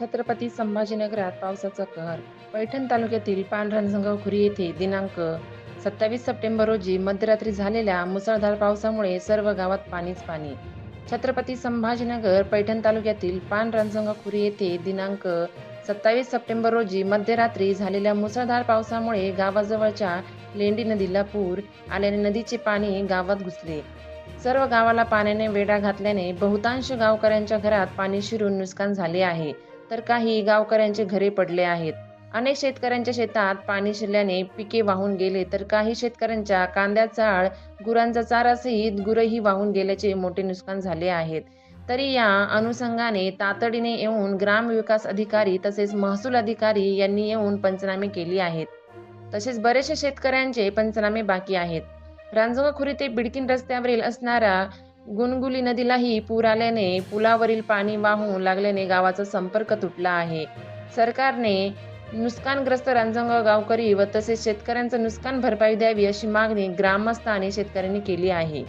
छत्रपती संभाजीनगरात पावसाचा कहर. पैठण तालुक्यातील पांढरणजंगाव खुरी येथे दिनांक सत्तावीस सप्टेंबर रोजी मध्यरात्री झालेल्या मुसळधार पावसामुळे सर्व गावात पाणीच पाणी. छत्रपती संभाजीनगर पैठण तालुक्यातील पांढरणजंगाव खुरी येथे दिनांक सत्तावीस सप्टेंबर रोजी मध्यरात्री झालेल्या मुसळधार पावसामुळे गावाजवळच्या लेंडी नदीला पूर आल्याने नदीचे पाणी गावात घुसले. सर्व गावाला पाण्याने वेढा घातल्याने बहुतांश गावकऱ्यांच्या घरात पाणी शिरून नुकसान झाले आहे. तर काही गावकऱ्यांचे घरे पडले आहेत. अनेक शेतकऱ्यांच्या शेतात पाणी शिरल्याने पिके वाहून गेले तर काही शेतकऱ्यांच्या कांद्या चाळ गुरांचा चारासहित गुरही वाहून गेल्याचे मोठे नुकसान झाले आहेत. तरी या अनुषंगाने तातडीने येऊन ग्रामविकास अधिकारी तसेच महसूल अधिकारी यांनी येऊन पंचनामे केली आहेत. तसेच बरेचसे शेतकऱ्यांचे पंचनामे बाकी आहेत. रांजोगाखुरी ते बिडकिन रस्त्यावरील असणारा गुणगुली नदीलाही पूर आल्याने पुलावरील पाणी वाहून लागल्याने गावाचा संपर्क तुटला आहे. सरकारने नुकसानग्रस्त रांजणगाव गावकरी व तसेच शेतकऱ्यांचं नुकसान भरपाई द्यावी अशी मागणी ग्रामस्थ आणि शेतकऱ्यांनी केली आहे.